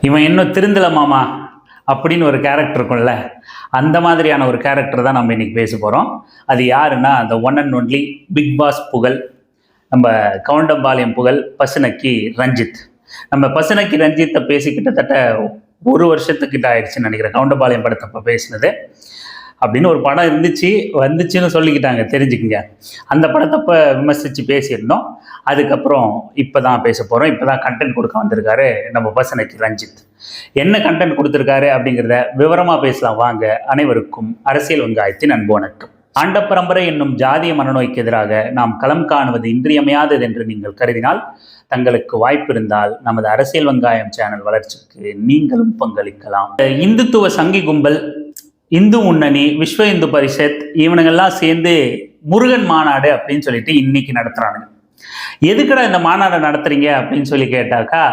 இவன் இன்னும் திருந்தல மாமா அப்படின்னு ஒரு கேரக்டர் இருக்கும்ல அந்த மாதிரியான ஒரு கேரக்டர் தான் நம்ம இன்னைக்கு பேச போகிறோம் அது யாருன்னா அந்த one and only Bigg Boss Pugazh நம்ம கவுண்டம்பாளையம் புகழ் பசுனக்கி ரஞ்சித். நம்ம பசுனக்கி ரஞ்சித்தை பேசி கிட்டத்தட்ட ஒரு வருஷத்துக்கிட்ட ஆயிடுச்சுன்னு நினைக்கிறேன். கவுண்டம்பாளையம் படத்தப்ப பேசினது. அப்படின்னு ஒரு படம் இருந்துச்சு வந்துச்சுன்னு சொல்லிக்கிட்டாங்க தெரிஞ்சுக்குங்க. அந்த படத்தை இப்போ விமர்சித்து பேசியிருந்தோம். அதுக்கப்புறம் இப்போ தான் பேச போகிறோம் இப்போ தான் கண்டென்ட் கொடுக்க வந்திருக்காரு நம்ம பசனைக்கு ரஞ்சித். என்ன கண்டென்ட் கொடுத்துருக்காரு அப்படிங்கிறத விவரமாக பேசலாம். வாங்க அனைவருக்கும் அரசியல் வெங்காயத்தின் அன்பு வணக்கம். ஆண்ட பரம்பரை என்னும் ஜாதிய மனநோய்க்கு எதிராக நாம் களம் காணுவது இன்றியமையாதது என்று நீங்கள் கருதினால் தங்களுக்கு வாய்ப்பு இருந்தால் நமது அரசியல் வெங்காயம் சேனல் வளர்ச்சிக்கு நீங்களும் பங்களிக்கலாம். இந்துத்துவ சங்கி கும்பல் இந்து முன்னணி விஸ்வ இந்து பரிஷத் இவனுங்கெல்லாம் சேர்ந்து முருகன் மாநாடு அப்படின்னு சொல்லிட்டு இன்னைக்கு நடத்துறானுங்க. எதுக்குடா இந்த மாநாடு நடத்துறீங்க அப்படின்னு சொல்லி கேட்டாக்கா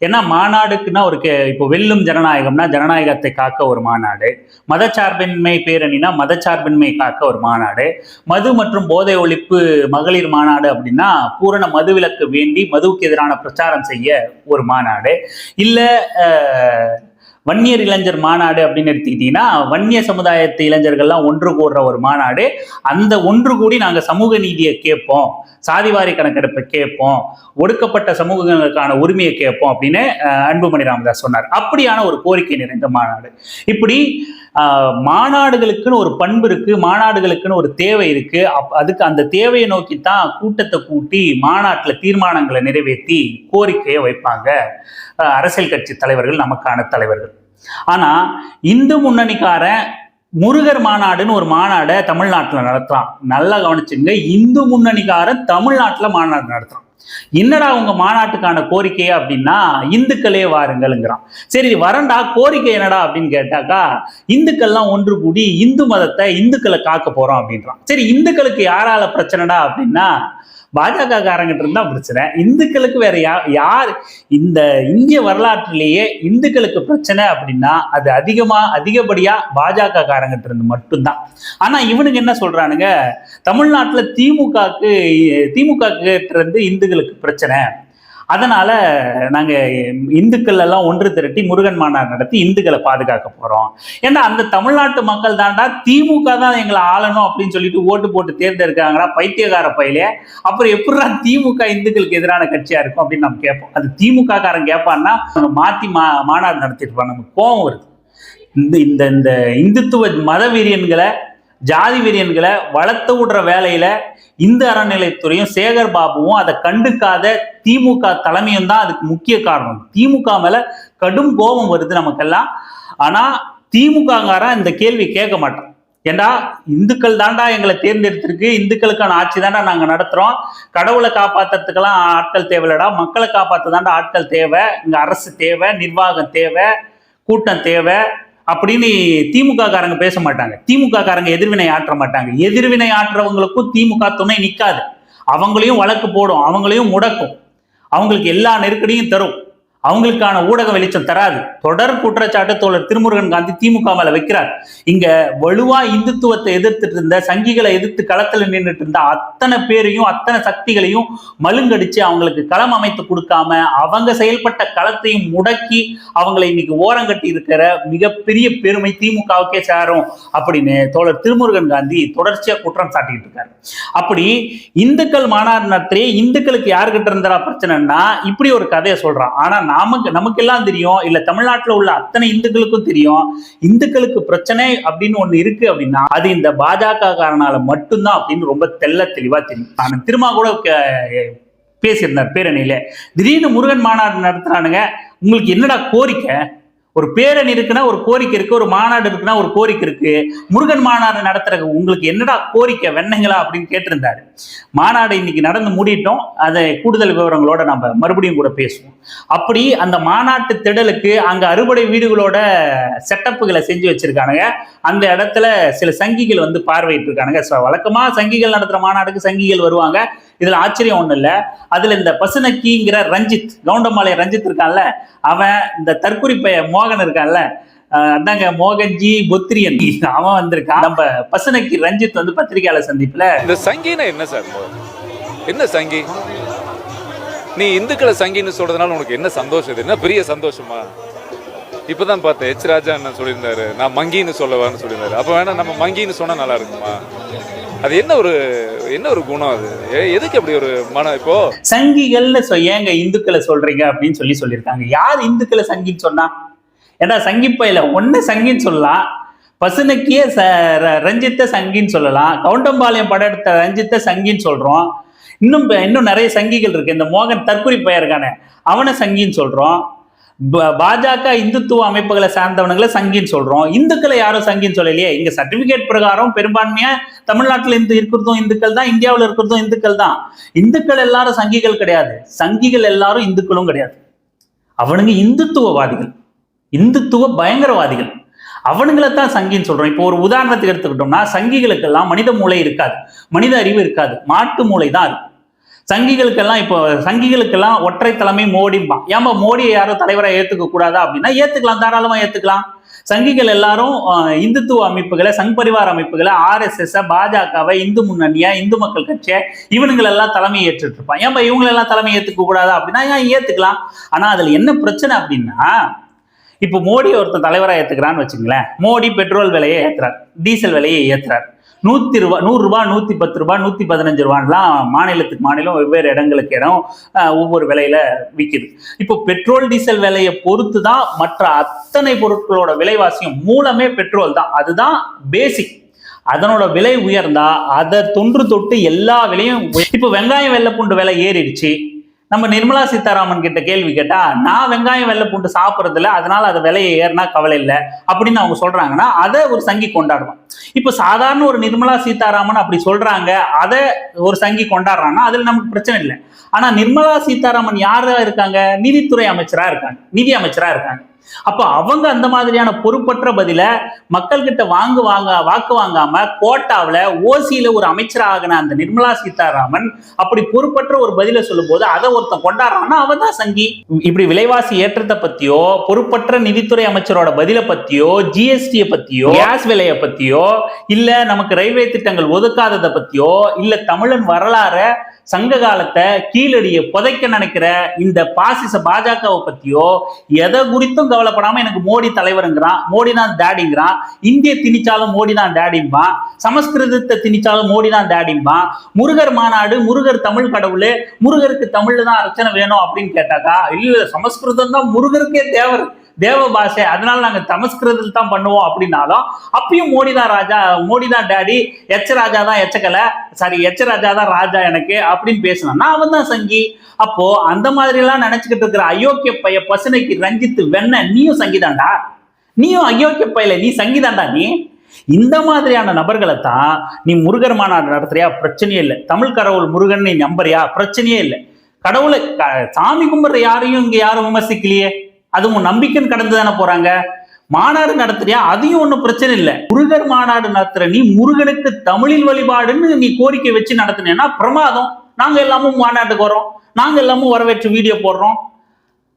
ஏன்னா மாநாடுக்குன்னா ஒரு கே இப்போ வெல்லும் ஜனநாயகம்னா ஜனநாயகத்தை காக்க ஒரு மாநாடு மதச்சார்பின்மை பேரணினா மதச்சார்பின்மை காக்க ஒரு மாநாடு மது மற்றும் போதை ஒழிப்பு மகளிர் மாநாடு அப்படின்னா பூரண மதுவிலக்கு வேண்டி மதுவுக்கு எதிரான பிரச்சாரம் செய்ய ஒரு மாநாடு இல்லை வன்னியர் இளைஞர் மாநாடு அப்படின்னு எடுத்துக்கிட்டீங்கன்னா வன்னிய சமுதாயத்து இளைஞர்கள்லாம் ஒன்று கூடுற ஒரு மாநாடு. அந்த ஒன்று கூடி நாங்கள் சமூக நீதியை கேட்போம். சாதிவாரி கணக்கெடுப்பை கேட்போம். ஒடுக்கப்பட்ட சமூகங்களுக்கான உரிமையை கேட்போம் அப்படின்னு அன்புமணி ராமதாஸ் சொன்னார். அப்படியான ஒரு கோரிக்கை நிறைந்த மாநாடு. இப்படி மாநாடுகளுக்குன்னு ஒரு பண்பு இருக்கு மாநாடுகளுக்குன்னு ஒரு தேவை இருக்கு. அப்- அதுக்கு அந்த தேவையை நோக்கி தான் கூட்டத்தை கூட்டி மாநாட்டில் தீர்மானங்களை நிறைவேற்றி கோரிக்கையை வைப்பாங்க அரசியல் கட்சி தலைவர்கள் நமக்கான தலைவர்கள். ஆனா இந்து முன்னணிக்காரன் முருகர் மாநாடுன்னு ஒரு மாநாடை தமிழ்நாட்டில் நடத்துறான். நல்லா கவனிச்சுங்க இந்து முன்னணிக்காரன் தமிழ்நாட்டில் மாநாடு நடத்துறான். என்னடா உங்க மாநாட்டுக்கான கோரிக்கை அப்படின்னா இந்துக்களே வாருங்கள்ங்கிறான். சரி வரண்டா கோரிக்கை என்னடா அப்படின்னு கேட்டாக்கா இந்துக்கள்லாம் ஒன்று கூடி இந்து மதத்தை இந்துக்களை காக்க போறோம் அப்படின்றான். சரி இந்துக்களுக்கு யாரால பிரச்சனைடா அப்படின்னா பாஜக காரங்கிட்ட இருந்தா பிரச்சனை. இந்துக்களுக்கு வேற யா யார் இந்த இந்திய வரலாற்றிலேயே இந்துக்களுக்கு பிரச்சனை அப்படின்னா அது அதிகமா அதிகப்படியா பாஜக காரங்கிட்ட இருந்து மட்டும்தான். ஆனா இவனுங்க என்ன சொல்றானுங்க? தமிழ்நாட்டுல திமுகக்கு திமுக கிட்ட இருந்து இந்துக்களுக்கு பிரச்சனை. அதனால நாங்கள் இந்துக்கள் எல்லாம் ஒன்று திரட்டி முருகன் மாநாடு நடத்தி இந்துக்களை பாதுகாக்க போகிறோம் ஏன்னா அந்த தமிழ்நாட்டு மக்கள் தாண்டா திமுக தான் எங்களை ஆளணும் அப்படின்னு சொல்லிட்டு ஓட்டு போட்டு தேர்ந்தெடுக்காங்களா பைத்தியகார பயிலே. அப்புறம் எப்படா திமுக இந்துக்களுக்கு எதிரான கட்சியாக இருக்கும் அப்படின்னு நம்ம கேட்போம். அது திமுக காரன் கேட்பான்னா மாற்றி மா மாநாடு நடத்திட்டு நமக்கு கோவம் வருது. இந்த இந்த இந்த இந்துத்துவ மத வெறியன்களை ஜாதி வெறியன்களை வளர்த்து விடுற வேலையில இந்து அறநிலைத்துறையும் சேகர் பாபுவும் அதை கண்டுக்காத திமுக தலைமையும் தான் அதுக்கு முக்கிய காரணம். திமுக மேல கடும் கோபம் வருது நமக்கெல்லாம். ஆனா திமுகங்காரன் இந்த கேள்வி கேட்க மாட்டான். ஏண்டா இந்துக்கள் தாண்டா எங்களை தேர்ந்தெடுத்திருக்கு இந்துக்களுக்கான ஆட்சி தாண்டா நாங்கள் நடத்துகிறோம் கடவுளை காப்பாத்துறதுக்கெல்லாம் ஆட்கள் தேவையில்லடா மக்களை காப்பாற்ற தாண்டா ஆட்கள் தேவை. இங்கே அரசு தேவை நிர்வாகம் தேவை கூட்டம் தேவை. அப்படின்னு திமுக காரங்க பேச மாட்டாங்க. திமுக காரங்க எதிர்வினை ஆற்ற மாட்டாங்க. எதிர்வினை ஆற்றவங்களுக்கும் திமுக துணை நிற்காது அவங்களையும் வழக்கு போடும். அவங்களையும் முடக்கும். அவங்களுக்கு எல்லா நெருக்கடியும் தரும். அவங்களுக்கான ஊடக வெளிச்சம் தராது. தொடர் குற்றச்சாட்டு தோழர் திருமுருகன் காந்தி திமுக மேல வைக்கிறார். இங்க வலுவா இந்துத்துவத்தை எதிர்த்துட்டு இருந்த சங்கிகளை எதிர்த்து களத்துல நின்றுட்டு இருந்த அத்தனை பேரையும் அத்தனை சக்திகளையும் மழுங்கடிச்சு அவங்களுக்கு களம் அமைத்து கொடுக்காம அவங்க செயல்பட்ட களத்தையும் முடக்கி அவங்களை இன்னைக்கு ஓரங்கட்டி இருக்கிற மிகப்பெரிய பெருமை திமுகவுக்கே சேரும் அப்படின்னு தோழர் திருமுருகன் காந்தி தொடர்ச்சியா குற்றம் சாட்டிட்டு இருக்காரு. அப்படி இந்துக்கள் மாநாடு நடத்தி இந்துக்களுக்கு யாருக்கிட்ட இருந்தா பிரச்சனைன்னா இப்படி ஒரு கதையை சொல்றான். ஆனா நமக்கு நமக்கெல்லாம் தெரியும். இல்ல தமிழ்நாட்டில் உள்ள அத்தனை இந்துக்களுக்கும் தெரியும். இந்துக்களுக்கு பிரச்சனை அப்படின்னு ஒண்ணு இருக்கு அப்படின்னா அது இந்த பாஜக காரனால மட்டும்தான் அப்படின்னு ரொம்ப தெள்ள தெளிவா தெரியும். நான் திரும்ப கூட பேசியிருந்தேன் பேசியிருந்தார் பேரணியில. திடீர்னு முருகன் மாநாடு நடத்துறானுங்க. உங்களுக்கு என்னடா கோரிக்கை? ஒரு பேரணி இருக்குன்னா ஒரு கோரிக்கை இருக்கு ஒரு மாநாடு இருக்குன்னா ஒரு கோரிக்கை இருக்கு. முருகன் மாநாடு நடத்துற உங்களுக்கு என்னடா கோரிக்கை வெண்ணங்களா அப்படின்னு கேட்டிருந்தாரு. மாநாடு இன்னைக்கு நடந்து மூடிட்டோம் அதை கூடுதல் விவரங்களோட நம்ம மறுபடியும் கூட பேசுவோம். அப்படி அந்த மாநாட்டு திடலுக்கு அங்க அறுபடை வீடுகளோட செட்டப்புகளை செஞ்சு வச்சிருக்கானுங்க. அந்த இடத்துல சில சங்கிகள் வந்து பார்வையிட்டு இருக்கானுங்க வழக்கமா சங்கிகள் நடத்துற மாநாடுக்கு சங்கிகள் வருவாங்க. இதுல ஆச்சரியம் ஒன்றும் இல்ல. அதுல இந்த பசுனக்கிங்கிற ரஞ்சித் கவுண்டமாலை ரஞ்சித் இருக்கான்ல அவன் இந்த தற்குறி பைய மோகன் இருக்கான்ல அதாங்க மோகன்ஜி பொத்ரியன் அவன் வந்திருக்கான் நம்ம பசுனக்கி ரஞ்சித் வந்து பத்திரிகையாளர் சந்திப்புல. இந்த சங்கினா என்ன சார் என்ன சங்கி? நீ இந்துக்களை சங்கின்னு சொல்றதுனால உனக்கு என்ன சந்தோஷம்? இது என்ன பெரிய சந்தோஷமா? இப்பதான் பார்த்தேன் எச் ராஜா என்ன சொல்லியிருந்தாரு. நான் மங்கின்னு சொல்லவான்னு சொல்லியிருந்தாரு. அப்போ வேணா நம்ம மங்கின்னு சொன்னால் நல்லா இருக்குமா? அது என்ன ஒரு என்ன ஒரு குணம் அது? எதுக்கு அப்படி ஒரு மனம் இப்போ? சங்கிகள்னு சொ ஏங்க இந்துக்களை சொல்றீங்க அப்படின்னு சொல்லி சொல்லியிருக்காங்க. யார் இந்துக்களை சங்கின்னு சொன்னா? ஏன்னா சங்கிப்பையில ஒன்னு சங்கின்னு சொல்லலாம். பசுனக்கிய ச ர- ரஞ்சித்த சங்கின்னு சொல்லலாம். கவுண்டம்பாளையம் படம் எடுத்த ரஞ்சித்த சங்கின்னு சொல்கிறோம் இன்னும் இன்னும் நிறைய சங்கிகள் இருக்குது இந்த மோகன் தற்குறி இருக்கானே அவனை சங்கின்னு சொல்கிறோம் பாஜக இந்துத்துவ அமைப்புகளை சார்ந்தவனுங்களை சங்கின்னு சொல்றோம். இந்துக்களை யாரும் சங்கின்னு சொல்லலையே. இங்க சர்டிபிகேட் பிரகாரம் பெரும்பான்மையா தமிழ்நாட்டில் இந்து இருக்கிறதும் இந்துக்கள் தான் இந்தியாவில் இருக்கிறதும் இந்துக்கள் தான். இந்துக்கள் எல்லாரும் சங்கிகள் கிடையாது. சங்கிகள் எல்லாரும் இந்துக்களும் கிடையாது. அவனுங்க இந்துத்துவவாதிகள். இந்துத்துவ பயங்கரவாதிகள். அவனுங்களை தான் சங்கின்னு சொல்றோம். இப்போ ஒரு உதாரணத்துக்கு எடுத்துக்கிட்டோம்னா சங்கிகளுக்கெல்லாம் மனித மூளை இருக்காது. மனித அறிவு இருக்காது. மாட்டு மூளை தான் இருக்கும் சங்கிகளுக்கெல்லாம் இப்போ சங்கிகளுக்கெல்லாம் ஒற்றை தலைமை மோடிம்பா ஏமா மோடியை யாரும் தலைவராக ஏத்துக்க கூடாதா அப்படின்னா ஏத்துக்கலாம் தாராளமா ஏத்துக்கலாம். சங்கிகள் எல்லாரும் இந்துத்துவ அமைப்புகளை சங் பரிவார அமைப்புகளை ஆர்எஸ்எஸ் பாஜகவை இந்து முன்னணியா இந்து மக்கள் கட்சியை இவனுங்கள் எல்லாம் தலைமை ஏற்றுட்டு இருப்பான். ஏன்பா இவங்களெல்லாம் தலைமை ஏத்துக்க கூடாதா அப்படின்னா ஏன் ஏத்துக்கலாம்? ஆனா அதுல என்ன பிரச்சனை அப்படின்னா இப்போ மோடி ஒருத்தன் தலைவராக ஏத்துக்கிறான்னு வச்சுங்களேன். மோடி பெட்ரோல் விலையை ஏத்துறார் டீசல் விலையை ஏத்துறாரு. நூத்தி ரூபா நூறு நூற்றி நூத்தி பத்து ரூபா நூத்தி பதினஞ்சு ரூபான்லாம் மாநிலத்துக்கு மாநிலம் வெவ்வேறு இடங்களுக்கு இடம் ஒவ்வொரு விலையில விற்கிது இப்போ பெட்ரோல் டீசல் விலையை பொறுத்து தான் மற்ற அத்தனை பொருட்களோட விலைவாசியும் மூலமே பெட்ரோல் தான். அதுதான் பேசிக் அதனோட விலை உயர்ந்தா அதை தொன்று தொட்டு எல்லா விலையும் இப்போ வெங்காயம் வெள்ளைப்பூண்டு விலை ஏறிடுச்சு. நம்ம நிர்மலா சீதாராமன் கிட்ட கேள்வி கேட்டா நான் வெங்காயம் வெள்ளைப்பூண்டு சாப்பிட்றதில்ல அதனால அது விலையை ஏறினா கவலை இல்லை அப்படின்னு அவங்க சொல்றாங்கன்னா அதை ஒரு சங்கி கொண்டாடுவான். இப்போ சாதாரண ஒரு நிர்மலா சீதாராமன் அப்படி சொல்றாங்க அதை ஒரு சங்கி கொண்டாடுறாங்கன்னா அதுல நமக்கு பிரச்சனை இல்லை. ஆனா நிர்மலா சீதாராமன் யாரா இருக்காங்க? நிதித்துறை அமைச்சரா இருக்காங்க நிதி அமைச்சரா இருக்காங்க. அப்ப அவங்க அந்த மாதிரியான பொறுப்பற்ற பதில மக்கள் கிட்ட வாங்கு வாங்க வாக்கு வாங்காம கோட்டாவுல ஓசியில ஒரு அமைச்சராகின அந்த நிர்மலா சீதாராமன் அப்படி பொறுப்பற்ற ஒரு பதில சொல்லும் போது அதை ஒருத்தன் கொண்டாடுறான்னா அவன் தான் சங்கி. இப்படி விலைவாசி ஏற்றத்தை பத்தியோ பொறுப்பற்ற நிதித்துறை அமைச்சரோட பதில பத்தியோ ஜிஎஸ்டியை பத்தியோ கேஸ் விலையை பத்தியோ இல்ல நமக்கு ரயில்வே திட்டங்கள் ஒதுக்காததை பத்தியோ இல்ல தமிழன் வரலாற சங்க காலத்தை கீழடிய புதைக்க நினைக்கிற இந்த பாசிச பாஜகவை பத்தியோ எதை குறித்தும் கவலைப்படாம எனக்கு மோடி தலைவருங்கிறான் மோடி தான் டேடிங்கிறான் இந்திய திணிச்சாலும் மோடி தான் டேடிம்பான் சமஸ்கிருதத்தை திணிச்சாலும் மோடி தான் டேடிம்பான் முருகர் மாநாடு முருகர் தமிழ் கடவுள் முருகருக்கு தமிழ்ல தான் அர்ச்சனை வேணும் அப்படின்னு கேட்டாக்கா இல்ல சமஸ்கிருதம் தான் முருகருக்கே தேவை. தேவ பாஷை அதனால நாங்க தமஸ்கிருதத்தில் தான் பண்ணுவோம் அப்படின்னாலும் அப்பயும் மோடி தான் ராஜா மோடி தான் டேடி எச்ச ராஜா தான் எச்சக்கலை சாரி எச்ச ராஜா தான் ராஜா எனக்கு அப்படின்னு பேசினான்னா அவன் தான் சங்கி. அப்போ அந்த மாதிரிலாம் நினைச்சுக்கிட்டு இருக்கிற அயோக்கிய பைய பசுனைக்கு ரஞ்சித்து வெண்ண நீயும் சங்கிதாண்டா? நீயும் அயோக்கிய பையல நீ சங்கிதாண்டா நீ? இந்த மாதிரியான நபர்களை தான் நீ முருகர் மாநாடு நடத்துறியா? பிரச்சனையே இல்லை. தமிழ் கடவுள் முருகன் நீ நம்புறியா? பிரச்சனையே இல்லை. கடவுளை சாமி கும்பிட்ற யாரையும் இங்க யாரும் விமர்சிக்கலையே. அதுவும் உன் நம்பிக்கைன்னு கடந்து தானே போறாங்க? மாநாடு நடத்துறியா? அதையும் ஒன்றும் பிரச்சனை இல்லை. முருகர் மாநாடு நடத்துற நீ முருகனுக்கு தமிழில் வழிபாடுன்னு நீ கோரிக்கை வச்சு நடத்துனேன்னா பிரமாதம். நாங்க எல்லாமும் மாநாட்டுக்கு வரோம் நாங்க எல்லாமும் வரவேற்று வீடியோ போடுறோம்.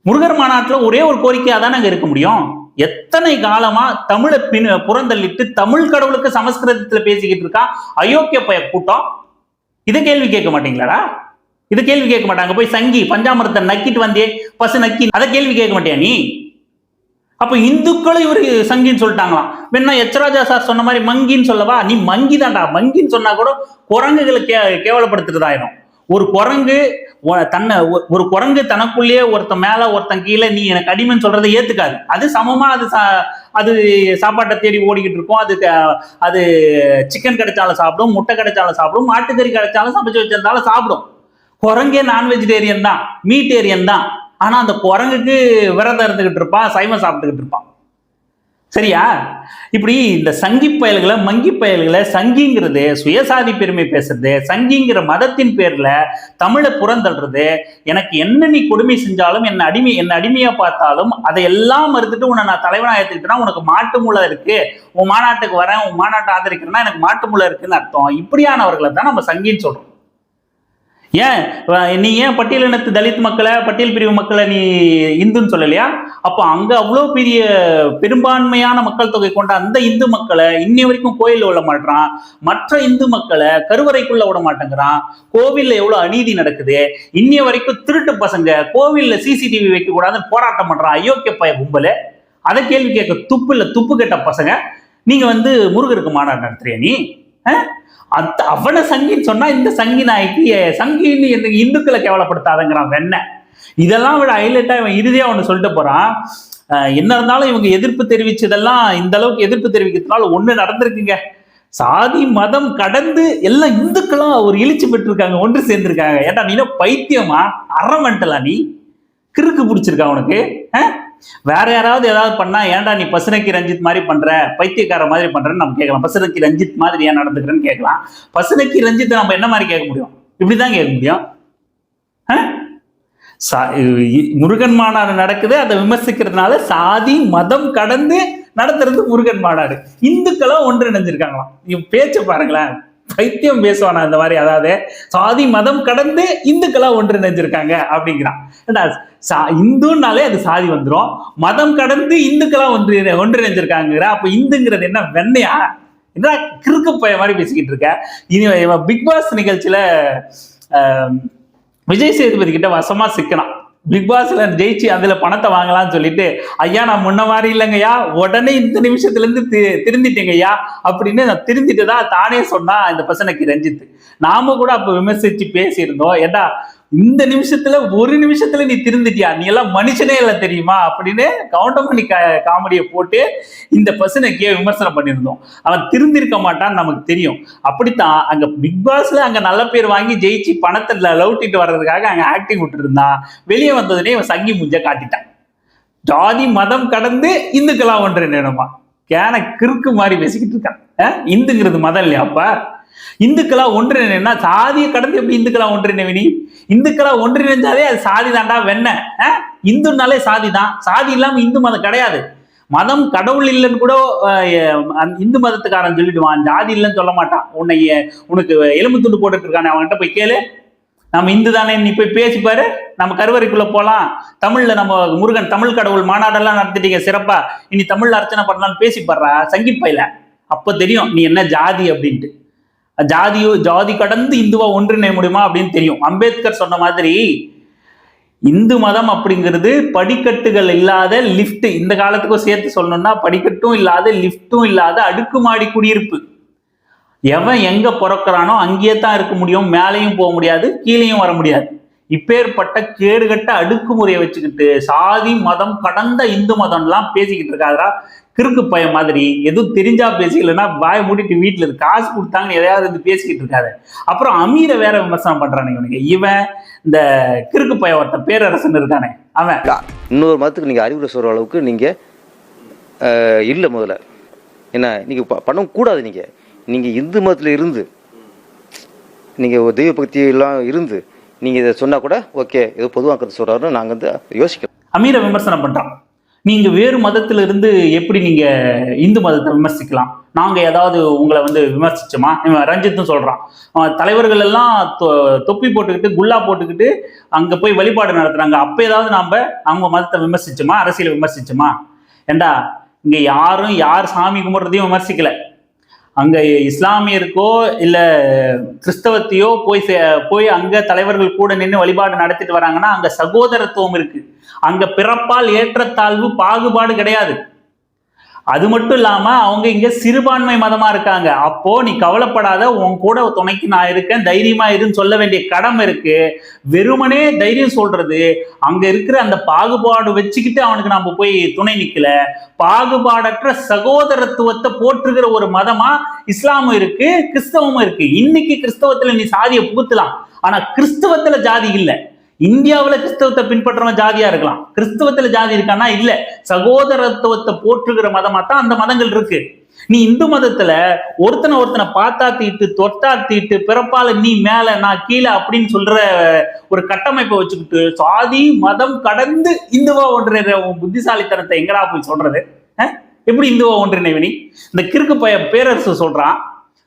முருகர் மாநாட்டில் ஒரே ஒரு கோரிக்கையாக தான் நாங்க இருக்க முடியும்? எத்தனை காலமா தமிழை பின் புறந்தள்ளிட்டு தமிழ் கடவுளுக்கு சமஸ்கிருதத்தில் பேசிக்கிட்டு இருக்கா? அயோக்கிய பய கூட்டம். இதை கேள்வி கேட்க மாட்டீங்களாடா? இது கேள்வி கேட்க மாட்டாங்க. போய் சங்கி பஞ்சாமிரத்தை நக்கிட்டு வந்தே பசு நக்கி அதை கேள்வி கேட்க மாட்டியா நீ? அப்ப இந்துக்களும் இவரு சங்கின்னு சொல்லிட்டாங்களாம். வேணா எச்சராஜா சார் சொன்ன மாதிரி மங்கின்னு சொல்லவா? நீ மங்கி தான்டா. மங்கின்னு சொன்னா கூட குரங்குகளை கே கேவலப்படுத்துறதாயிரும் ஒரு குரங்கு தன்னை ஒரு குரங்கு தனக்குள்ளேயே ஒருத்தன் மேல ஒருத்தன் கீழே நீ எனக்கு அடிமைன்னு சொல்றதை ஏத்துக்காது. அது சமமா அது சா- அது சாப்பாட்டை தேடி ஓடிக்கிட்டு இருக்கும். அது க- அது சிக்கன் கிடைச்சாலும் சாப்பிடும் முட்டை கிடைச்சாலும் சாப்பிடும் மாட்டுக்கறி கிடைச்சாலும் சமைச்சு வச்சிருந்தாலும் சாப்பிடும். குரங்கே நான் வெஜிடேரியன் தான் மீட்டேரியன் தான். ஆனா அந்த குரங்குக்கு விரதம் இருந்துகிட்டு இருப்பான் சைவம் சாப்பிட்டுக்கிட்டு இருப்பான் சரியா? இப்படி இந்த சங்கி பயல்களை மங்கி பயல்களை சங்கிங்கிறது சுயசாதி பெருமை பேசுறது சங்கிங்கிற மதத்தின் பேர்ல தமிழை புறந்தள்ளுறது எனக்கு என்ன நீ கொடுமை செஞ்சாலும் என்ன அடிமை என்ன அடிமையா பார்த்தாலும் அதை எல்லாம் மறுத்துட்டு உன்னை நான் தலைவனா ஏத்துக்கிட்டேன்னா உனக்கு மாட்டு மூளை இருக்கு. உன் மாநாட்டுக்கு வரேன் உன் மாநாட்டை ஆதரிக்கிறேன்னா எனக்கு மாட்டு மூளை இருக்குன்னு அர்த்தம். இப்படியானவர்களை தான் நம்ம சங்கின்னு சொல்றோம். ஏன்? நீ ஏன் பட்டியலினத்து தலித் மக்களை பட்டியல் பிரிவு மக்களை நீ இந்துன்னு சொல்லலையா? அப்போ அங்கே அவ்வளோ பெரிய பெரும்பான்மையான மக்கள் தொகை கொண்ட அந்த இந்து மக்களை இன்னி வரைக்கும் கோயிலில் விட மாட்டான் மற்ற இந்து மக்களை கருவறைக்குள்ள விட மாட்டேங்கிறான். கோவிலில் எவ்வளோ அநீதி நடக்குது. இன்னி வரைக்கும் திருட்டு பசங்க கோவிலில் சிசிடிவி வைக்கக்கூடாதுன்னு போராட்டம் பண்ணுறான் அயோக்கிய பய கும்பல். அதை கேள்வி கேட்க துப்பு இல்லை துப்பு கெட்ட பசங்க. நீங்கள் வந்து முருகருக்கு மாநாடு நடத்துறியா நீ? அஹ்? அவனை சங்கின்னு சொன்னா இந்த சங்கி நாய்க்கு சங்கின்னு எந்த இந்துக்களை கேவலப்படுத்தாதங்கிறான் வெண்ண. இதெல்லாம் விட ஹைலைட்டா இவன் இறுதியா ஒன்று சொல்லிட்டு போறான். என்ன இருந்தாலும் இவங்க எதிர்ப்பு தெரிவிச்சதெல்லாம் இந்த அளவுக்கு எதிர்ப்பு தெரிவிக்கிறதுனால ஒண்ணு நடந்திருக்குங்க. சாதி மதம் கடந்து எல்லாம் இந்துக்களும் ஒரு எழுச்சி பெற்றிருக்காங்க ஒன்று சேர்ந்திருக்காங்க. ஏன்டா நீ என்ன பைத்தியமா? அறமெண்டலா நீ? கிறுக்கு பிடிச்சிருக்கா உனக்கு ஆஹ் வேற யாராவது ஏதாவது பண்ணா ஏன்டா நீ பசுனக்கி ரஞ்சித் மாதிரி பண்ற? பைத்தியக்கார மாதிரி பண்றன்னு நம்ம கேட்கலாம். பசுனக்கி ரஞ்சித் மாதிரி ஏன் நடந்துக்கிறேன்னு கேட்கலாம். பசுனக்கி ரஞ்சித் நம்ம என்ன மாதிரி கேட்க முடியும்? இப்படிதான் கேட்க முடியும். முருகன் மாநாடு நடக்குது. அதை விமர்சிக்கிறதுனால சாதி மதம் கடந்து நடத்துறது முருகன் மாநாடு. இந்துக்களும் ஒன்றிணைஞ்சிருக்காங்களாம். இவன் பேச்ச பாருங்களேன். பைத்தியம் பேசுவானா இந்த மாதிரி? அதாவது சாதி மதம் கடந்து இந்துக்களா ஒன்றிணைஞ்சிருக்காங்க அப்படிங்கிறான். ஏண்டா, சா- இந்துன்னாலே அது சாதி வந்துடும் மதம் கடந்து இந்துக்களா ஒன்று ஒன்றிணைஞ்சிருக்காங்கிற அப்ப இந்துங்கிறது என்ன வெண்ணையா? என்ன கிறுக்கு பைய மாதிரி பேசிக்கிட்டு இருக்க? இனி பிக் பாஸ் நிகழ்ச்சியில விஜய் சேதுபதி கிட்ட வசமா சிக்கனான். பிக் பாஸ்ல ஜெயிச்சு அதுல பணத்தை வாங்கலாம்னு சொல்லிட்டு ஐயா நான் முன்ன மாதிரி இல்லைங்கய்யா. உடனே இந்த நிமிஷத்துல இருந்து தி- திருந்திட்டேங்கய்யா. அப்படின்னு நான் திருந்திட்டு தான் தானே சொன்னா இந்த பசனுக்கு ரஞ்சித் நாம கூட அப்ப விமர்சிச்சு பேசியிருந்தோம். ஏடா இந்த நிமிஷத்துல ஒரு நிமிஷத்துல நீ திருந்துட்டியா? நீ எல்லாம் மனுஷனே இல்லை தெரியுமா? அப்படின்னு கவுண்டமணி காமெடியை போட்டு இந்த பசனுக்கே விமர்சனம் பண்ணியிருந்தோம். அவன் திருந்திருக்க மாட்டான்னு நமக்கு தெரியும். அப்படித்தான் அங்க பிக் பாஸ்ல அங்க நல்ல பேர் வாங்கி ஜெயிச்சு பணத்தை லவுட்டிட்டு வர்றதுக்காக அங்க ஆக்டிங் விட்டு இருந்தான் வெளியே வந்ததுனே இவன் சங்கி முஞ்ச காட்டிட்டான். ஜாதி மதம் கடந்து இந்துக்களா ஒன்று நேரமா? கேன கிறுக்கு மாதிரி பேசிக்கிட்டு இருக்கான். இந்துங்கிறது மதம் இல்லையாப்பா இந்துக்களா ஒன்றிணைனா சாதியை கடந்து எப்படி இந்துக்களா ஒன்றிணைவினி இந்துக்களா ஒன்றிணைஞ்சாலே அது சாதி தாண்டா வெண்ண. இந்துனாலே சாதி தான். சாதி இல்லாம இந்து மதம் கிடையாது. மதம் கடவுள் இல்லைன்னு கூட இந்து மதத்துக்காரன் சொல்லிடுவான். ஜாதி இல்லைன்னு சொல்ல மாட்டான். உன்னை உனக்கு எலும்பு துண்டு போட்டுட்டு இருக்கானே அவன்கிட்ட போய் கேளு. நம்ம இந்து தானே நீ போய் பேசிப்பாரு நம்ம கருவறைக்குள்ள போலாம். தமிழ்ல நம்ம முருகன் தமிழ் கடவுள் மாநாடெல்லாம் நடத்திட்டீங்க சிறப்பா. இனி தமிழ்ல அர்ச்சனை பண்ணலாம்னு பேசிப்படுறா சங்கிப்பையில அப்ப தெரியும் நீ என்ன ஜாதி அப்படின்ட்டு. ஜாதியோ ஜாதி கடந்து இந்துவா ஒன்றிணைய முடியுமா அப்படின்னு தெரியும். அம்பேத்கர் சொன்ன மாதிரி இந்து மதம் அப்படிங்கிறது படிக்கட்டுகள் இல்லாத லிஃப்ட் இந்த காலத்துக்கும் சேர்த்து சொல்லணும்னா படிக்கட்டும் இல்லாத லிஃப்ட்டும் இல்லாத அடுக்குமாடி குடியிருப்பு. எவன் எங்க பிறக்கிறானோ அங்கேயே தான் இருக்க முடியும். மேலேயும் போக முடியாது கீழேயும் வர முடியாது. இப்பேற்பட்ட கேடுகட்ட அடுக்குமுறையை வச்சுக்கிட்டு சாதி மதம் கடந்த இந்து மதம்லாம் பேசிக்கிட்டு இருக்காதரா கிறுக்கு பையன் மாதிரி. எதுவும் தெரிஞ்சா பேசிக்கலன்னா வாய மூடிட்டு வீட்டுல இருக்கு காசு கொடுத்தாங்கன்னு எதையாவது இருந்து பேசிக்கிட்டு இருக்காது. அப்புறம் அமீரை வேற விமர்சனம் பண்றானே இவனுக்கு. இவன் இந்த கிறுக்கு பையன் ஒருத்தன் பேரரசன் இருக்கானே. அவன். இன்னொரு மதத்துக்கு நீங்கள் அறிவுரை சொல்கிற அளவுக்கு நீங்கள் இல்லை முதல்ல. என்ன நீங்கள் பண்ண கூடாது நீங்கள் நீங்கள் இந்து மதத்தில் இருந்து நீங்கள் தெய்வ பக்தி எல்லாம் இருந்து நீங்கள் இதை சொன்னால் கூட ஓகே ஏதோ பொதுவாக கருத்து சொல்கிறாருன்னு நாங்கள் வந்து யோசிக்கிறோம். அமீரை விமர்சனம் பண்றான். நீங்க வேறு மதத்துல இருந்து எப்படி நீங்க இந்து மதத்தை விமர்சிக்கலாம்? நாங்க ஏதாவது உங்களை வந்து விமர்சிச்சோமா? ரஞ்சித்தும் சொல்றான். தலைவர்கள் எல்லாம் தொ- தொப்பி போட்டுக்கிட்டு குல்லா போட்டுக்கிட்டு அங்க போய் வழிபாடு நடத்துறாங்க. அப்ப ஏதாவது நாம அவங்க மதத்தை விமர்சிச்சோமா? அரசியலை விமர்சிச்சோமா? ஏண்டா இங்க யாரும் யார் சாமி கும்பிட்றதையும் விமர்சிக்கல. அங்க இஸ்லாமியருக்கோ இல்ல கிறிஸ்தவத்தையோ போய் சே- போய் அங்க தலைவர்கள் கூட நின்று வழிபாடு நடத்திட்டு வராங்கன்னா அங்க சகோதரத்துவம் இருக்கு. அங்க பிறப்பால் ஏற்றத்தாழ்வு பாகுபாடு கிடையாது. அது மட்டும் இல்லாம அவங்க இங்க சிறுபான்மை மதமா இருக்காங்க. அப்போ நீ கவலைப்படாத உன் கூட துணைக்கு நான் இருக்கேன் தைரியமா இருன்னு சொல்ல வேண்டிய கடமை இருக்கு. வெறுமனே தைரியம் சொல்றது அங்க இருக்கிற அந்த பாகுபாடு வச்சுக்கிட்டு அவனுக்கு நம்ம போய் துணை நிக்கல. பாகுபாடற்ற சகோதரத்துவத்தை போற்றுகிற ஒரு மதமா இஸ்லாமும் இருக்கு கிறிஸ்தவமும் இருக்கு. இன்னைக்கு கிறிஸ்தவத்துல நீ சாதியை புகுத்தலாம். ஆனா கிறிஸ்தவத்துல ஜாதி இல்லை. இந்தியாவில் கிறிஸ்தவத்தை பின்பற்றவன் ஜாதியா இருக்கலாம். கிறிஸ்தவத்துல ஜாதி இருக்கானா? இல்ல. சகோதரத்துவத்தை போற்றுகிற மதமா தான் அந்த மதங்கள் இருக்கு. நீ இந்து மதத்துல ஒருத்தனை ஒருத்தனை பார்த்தா தீட்டு தொட்டா தீட்டு பிறப்பால நீ மேல நான் கீழே அப்படின்னு சொல்ற ஒரு கட்டமைப்பை வச்சுக்கிட்டு சாதி மதம் கடந்து இந்துவா ஒன்றிய உன் புத்திசாலித்தனத்தை எங்கடா போய் சொல்றது? எப்படி இந்துவா ஒன்றிணைவினி இந்த கிறுக்கு பைய பேரரசு சொல்றான்.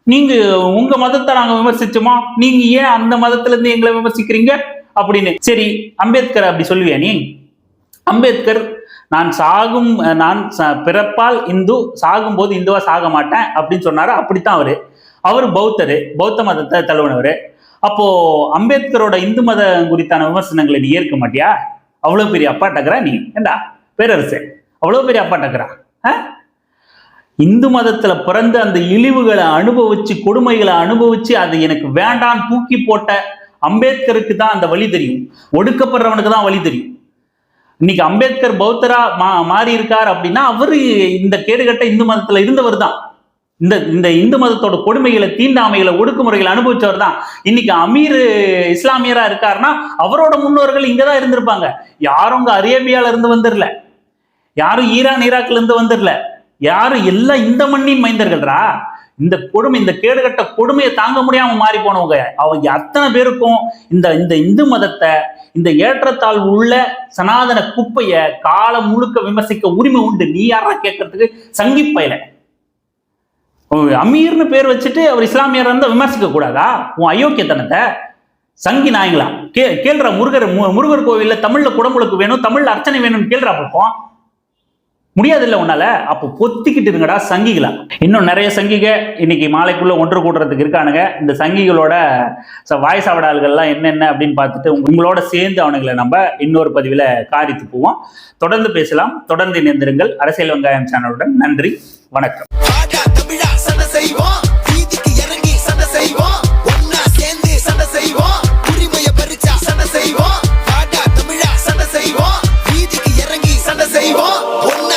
நீங்க உங்க மதத்தை நாங்க விமர்சிச்சோமா? நீங்க ஏன் அந்த மதத்துல இருந்து எங்களை விமர்சிக்கிறீங்க? அப்படின்னு. சரி அம்பேத்கர் அப்படி சொல்லுவியா நீ? அம்பேத்கர் நான் சாகும் நான் ச- பிறப்பால் இந்து சாகும்போது இந்துவா சாக மாட்டேன் அப்படின்னு சொன்னாரு. அப்படித்தான் அவரு. அவர் பௌத்தரு பௌத்த மதத்தை தழுவினவர். அப்போ அம்பேத்கரோட இந்து மத குறித்தான விமர்சனங்களை நீ ஏற்க மாட்டியா? அவ்வளவு பெரிய அப்பா டக்கரா நீ? ஏண்டா? பேரரசு. அவ்வளோ பெரிய அப்பாட்டக்கிறா இந்து மதத்துல பிறந்து அந்த இழிவுகளை அனுபவிச்சு கொடுமைகளை அனுபவிச்சு அது எனக்கு வேண்டாம் தூக்கி போட்ட அம்பேத்கருக்கு தான் அந்த வழி தெரியும். ஒடுக்கப்படுறவனுக்கு தான் வழி தெரியும். இன்னைக்கு அம்பேத்கர் பௌத்தரா மா மாறி இருக்கார் அப்படின்னா அவரு இந்த கேடுகட்ட இந்து மதத்துல இருந்தவர் தான். இந்த இந்த இந்து மதத்தோட கொடுமைகளை தீண்டாமைகளை ஒடுக்குமுறைகளை அனுபவிச்சவர் தான். இன்னைக்கு அமீர் இஸ்லாமியரா இருக்காருன்னா அவரோட முன்னோர்கள் இங்கதான் இருந்திருப்பாங்க. யாரும் அங்க அரேபியால இருந்து வந்துடல யாரும் ஈரான் ஈராக்ல இருந்து வந்துடல யாரும் எல்லாம் இந்த மண்ணின் மைந்தர்கள்ரா? இந்த கொடுமை இந்த கேடுகட்ட கொடுமையை தாங்க முடியாம மாறி போனவங்க அவங்க அத்தனை பேருக்கும் இந்த இந்த இந்து மதத்தை இந்த ஏற்றத்தாழ்வு உள்ள சனாதன குப்பைய காலம் முழுக்க விமர்சிக்க உரிமை உண்டு. நீ யாரா கேட்கறதுக்கு? சங்கி பயல அமீர்னு பேர் வச்சுட்டு அவர் இஸ்லாமியர் இருந்தா விமர்சிக்க கூடாதா? உன் அயோக்கியத்தனத்தை. சங்கி நாயங்களா. கே கேள்ற முருகர் மு- முருகர் கோவில்ல தமிழ்ல குடமுழுக்கு வேணும் தமிழ்ல அர்ச்சனை வேணும்னு கேள்றா பார்ப்போம் முடியாது இல்லை உன்னால? அப்போ பொத்திக்கிட்டு இருங்கடா சங்கிகளா. இன்னும் நிறைய சங்கிக இன்னைக்கு மாலைக்குள்ள ஒன்று கூடுறதுக்கு இருக்கானுங்க. இந்த சங்கிகளோட வாய்ஸ் அவடால்கள்லாம் என்னென்ன அப்படின்னு பார்த்துட்டு உங்களோட சேர்ந்து அவனுங்களை நம்ம இன்னொரு பதிவில் காரித்து போவோம். தொடர்ந்து பேசலாம். தொடர்ந்து இணைந்திருங்கள். அரசியல் வெங்காயம் சேனலுடன் நன்றி. வணக்கம். செய்வோம். இறங்கி சண்டை செய்வோம். சேர்ந்து சண்டை செய்வோம். உரிமையை பறிச்சா சண்டை செய்வோம். தமிழா சண்டை செய்வோம். வீதிக்கு இறங்கி சண்டை செய்வோம்.